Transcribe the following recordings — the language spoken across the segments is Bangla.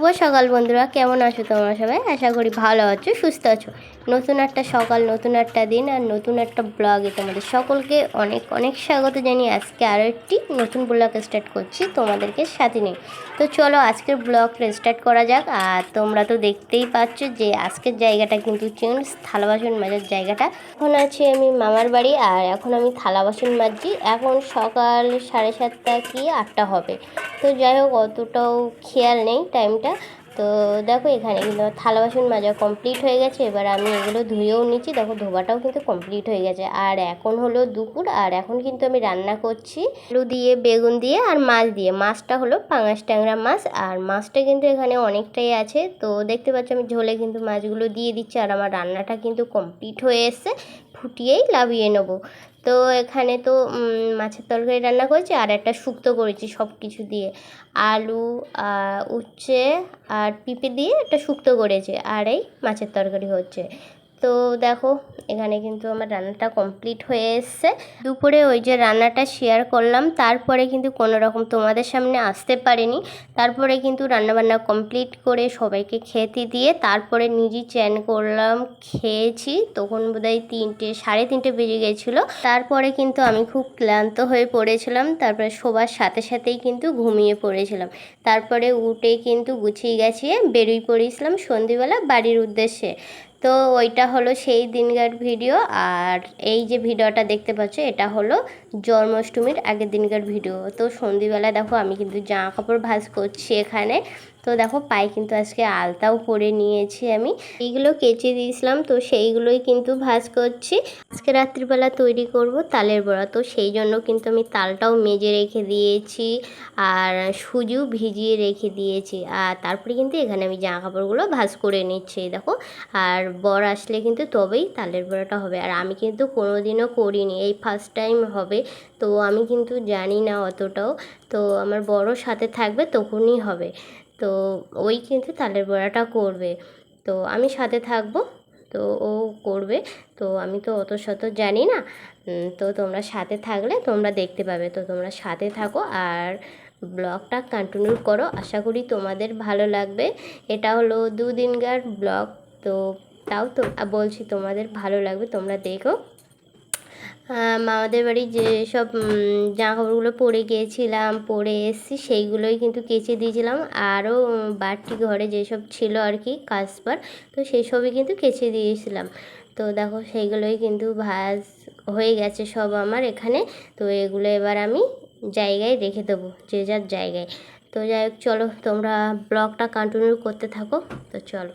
শুভ সকাল বন্ধুরা, কেমন আছো তোমরা সবাই? আশা করি ভালো আছো, সুস্থ আছো। নতুন একটা সকাল, নতুন একটা দিন আর নতুন একটা ব্লগে তোমাদের সকলকে অনেক অনেক স্বাগত জানিয়ে আজকে আরও একটি নতুন ব্লগ স্টার্ট করছি তোমাদেরকে সাথে নিয়ে। তো চলো আজকের ব্লগ স্টার্ট করা যাক। আর তোমরা তো দেখতেই পাচ্ছ যে আজকের জায়গাটা কিন্তু চেঞ্জ থালা বাসন মাজার জায়গাটা। এখন আছি আমি মামার বাড়ি আর এখন আমি থালা বাসন মাজছি। এখন সকাল সাড়ে সাতটা কি আটটা হবে। তো যাই হোক, অতটাও খেয়াল নেই টাইমটা তো দেখো, এখানে কিন্তু থালা বাসন মাজা কমপ্লিট হয়ে গেছে। এবার আমি এগুলো ধুয়েও নিচ্ছি। দেখো, ধোবাটাও কিন্তু কমপ্লিট হয়ে গেছে। আর এখন হলো দুপুর, আর এখন কিন্তু আমি রান্না করছি আলু দিয়ে, বেগুন দিয়ে, আর মাছ দিয়ে। মাছটা হলো পাঙাশ ট্যাংরা মাছ, আর মাছটা কিন্তু এখানে অনেকটাই আছে। তো দেখতে পাচ্ছ, আমি ঝোলে কিন্তু মাছগুলো দিয়ে দিচ্ছি, আর আমার রান্নাটা কিন্তু কমপ্লিট হয়ে এসছে। ফুটিয়েই লাভিয়ে নেব। তো এখানে তো মাছের তরকারি রান্না করেছি, আর একটা শুক্তো করেছি সব কিছু দিয়ে। আলু উচ্ছে আর পিঁপে দিয়ে একটা শুক্তো করেছে, আর এই মাছের তরকারি হচ্ছে। তো দেখো, এখানে কিন্তু আমার রান্নাটা কমপ্লিট হয়ে এসছে। দুপুরে ওই যে রান্নাটা শেয়ার করলাম, তারপরে কিন্তু কোনো রকম তোমাদের সামনে আসতে পারিনি। তারপরে কিন্তু রান্নাবান্না কমপ্লিট করে সবাইকে খেতে দিয়ে তারপরে নিজে চ্যান করলাম, খেয়েছি। তখন বোধহয় তিনটে, সাড়ে তিনটে বেজে গেছিল। তারপরে কিন্তু আমি খুব ক্লান্ত হয়ে পড়েছিলাম। তারপরে শোবার সাথে সাথেই কিন্তু ঘুমিয়ে পড়েছিলাম। তারপরে উঠে কিন্তু গুছিয়ে গেছিয়ে বেরিয়ে পড়েছিলাম সন্ধেবেলা বাড়ির উদ্দেশ্যে। তো ওইটা হলো সেই দিনকার ভিডিও। আর এই যে ভিডিওটা দেখতে পাচ্ছ, এটা হলো জন্মাষ্টমীর আগের দিনকার ভিডিও। তো সন্ধ্যেবেলা দেখো, আমি কিন্তু জামা কাপড় ভাজ করছি এখানে। তো দেখো পায়ে কিন্তু আজকে আলতাও পরে নিয়েছি আমি। এইগুলো কেচে দিয়েছিলাম, তো সেইগুলোই কিন্তু ভাঁজ করছি। আজকে রাত্রিবেলা তৈরি করব তালের বড়া, তো সেই জন্য কিন্তু আমি তালটাও মেজে রেখে দিয়েছি আর সুজিও ভিজিয়ে রেখে দিয়েছি। আর তারপরে কিন্তু এখানে আমি জামা কাপড়গুলো ভাঁজ করে নিচ্ছি, দেখো। আর বর আসলে কিন্তু তবেই তালের বড়াটা হবে। আর আমি কিন্তু কোনোদিনও করিনি, এই ফার্স্ট টাইম হবে, তো আমি কিন্তু জানি না অতটাও। তো আমার বড় সাথে থাকবে, তখনই হবে। তো ওই কিন্তু তালের বড়াটা করবে। তো আমি সাথে থাকব, তো ও করবে। তো আমি তো অত শত জানি না। তো তোমরা সাথে থাকলে তোমরা দেখতে পাবে। তো তোমরা সাথে থাকো আর ব্লগটা কন্টিনিউ করো। আশা করি তোমাদের ভালো লাগবে। এটা হলো দুদিনকার ব্লগ। তো তাও তো বলছি তোমাদের ভালো লাগবে, তোমরা দেখো। মামাদের বাড়ি যেসব উম, জামা কাপড়গুলো পরে গিয়েছিলাম পরে এসেছি সেইগুলোই কিন্তু কেচে দিয়েছিলাম। আরও বাড়তি ঘরে যেসব ছিল আর কি কাজবার তো সেই সবই কিন্তু কেচে দিয়েছিলাম। তো দেখো সেইগুলোই কিন্তু ভাজ হয়ে গেছে সব আমার এখানে। তো এগুলো এবার আমি জায়গায় রেখে দেবো যে যার জায়গায়। তো যাই হোক চলো তোমরা ব্লগটা কন্টিনিউ করতে থাকো তো চলো।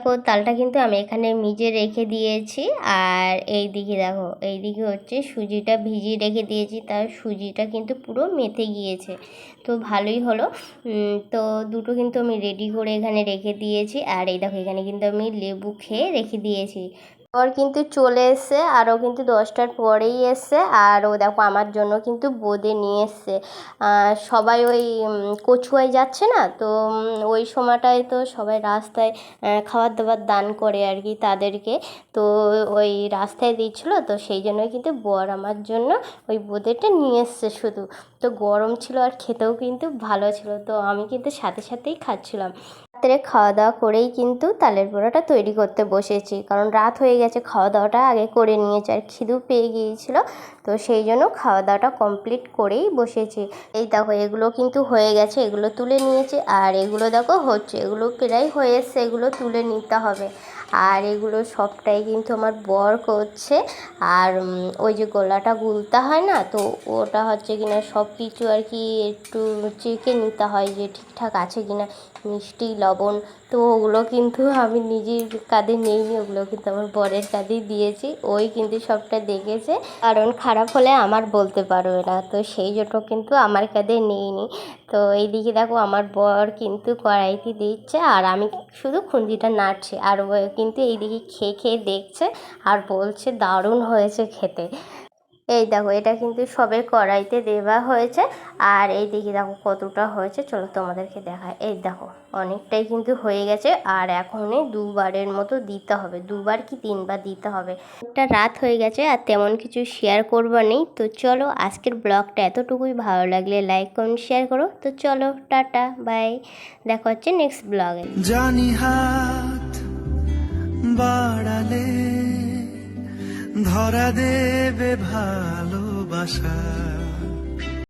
দেখো, তালটা কিন্তু আমি এখানে মিজে রেখে দিয়েছি। আর এই দিকে দেখো এই দিকে হচ্ছে সুজিটা ভিজিয়ে রেখে দিয়েছি। তার সুজিটা কিন্তু পুরো মেথে গিয়েছে। তো ভালোই হলো। তো দুটো কিন্তু আমি রেডি করে এখানে রেখে দিয়েছি। আর এই দেখো, এখানে কিন্তু আমি লেবু খেয়ে রেখে দিয়েছি। ওর কিন্তু চলে এসছে আরও কিন্তু দশটার পরেই এসছে, আর ও দেখো আমার জন্য কিন্তু বোঁদে নিয়ে এসছে। সবাই ওই কচুয়ায় যাচ্ছে না? তো ওই সময়টায় তো সবাই রাস্তায় খাবার দাবার দান করে আর কি তাদেরকে। তো ওই রাস্তায় দিচ্ছিল, তো সেই জন্যই কিন্তু বর আমার জন্য ওই বোঁদেটা নিয়ে এসছে শুধু। তো গরম ছিল আর খেতেও কিন্তু ভালো ছিল, তো আমি কিন্তু সাথে সাথেই খাচ্ছিলাম। রাত্রে খাওয়া দাওয়া করেই কিন্তু তালের বড়াটা তৈরি করতে বসেছি, কারণ রাত হয়ে গেছে খাওয়া দাওয়াটা আগে করে নিয়েছে আর খিদু পেয়ে গিয়েছিল। তো সেই জন্য খাওয়া দাওয়াটা কমপ্লিট করেই বসেছি। এই দেখো, এগুলো কিন্তু হয়ে গেছে, এগুলো তুলে নিয়েছে। আর এগুলো দেখো হচ্ছে, এগুলো প্রায় হয়ে এসছে, এগুলো তুলে নিতে হবে। আর এগুলো সবটাই কিন্তু আমার বর করছে। আর ওই যে গলাটা গুলতে হয় না, তো ওটা হচ্ছে কিনা সব কিছু আর কি একটু চেকে নিতে হয় যে ঠিকঠাক আছে কিনা, মিষ্টি, লবণ, তো ওগুলো কিন্তু আমি নিজের কাঁধে নিইনি, ওগুলো কিন্তু আমার বরের কাঁধেই দিয়েছি, ওই কিন্তু সবটা দেখেছে। কারণ খারাপ হলে আমার বলতে পারবে না, তো সেই জন্য কিন্তু আমার কাঁধে নিইনি। তো এইদিকে দেখো আমার বর কিন্তু কড়াইতে দিচ্ছে আর আমি শুধু খুন্দিটা নাড়ছি আর ও কিন্তু এইদিকে খেয়ে খেয়ে দেখছে আর বলছে দারুণ হয়েছে খেতে। এই দেখো, এটা কিন্তু সবে কড়াইতে দেওয়া হয়েছে। আর এই দিকে দেখো কতটা হয়েছে, চলো তোমাদেরকে দেখায় এই দেখো, অনেকটাই কিন্তু হয়ে গেছে। আর এখনই দুবারের মতো দিতে হবে। দুবার কি তিনবার দিতে হবে? একটা রাত হয়ে গেছে আর তেমন কিছু শেয়ার করবার নেই তো চলো, আজকের ব্লগটা এতটুকুই। ভালো লাগলে লাইক কমেন্ট শেয়ার করো। তো চলো, টাটা বাই দেখা হচ্ছে নেক্সট ব্লগে জানি হাত বাড়ালে ধরা দেবে ভালোবাসা।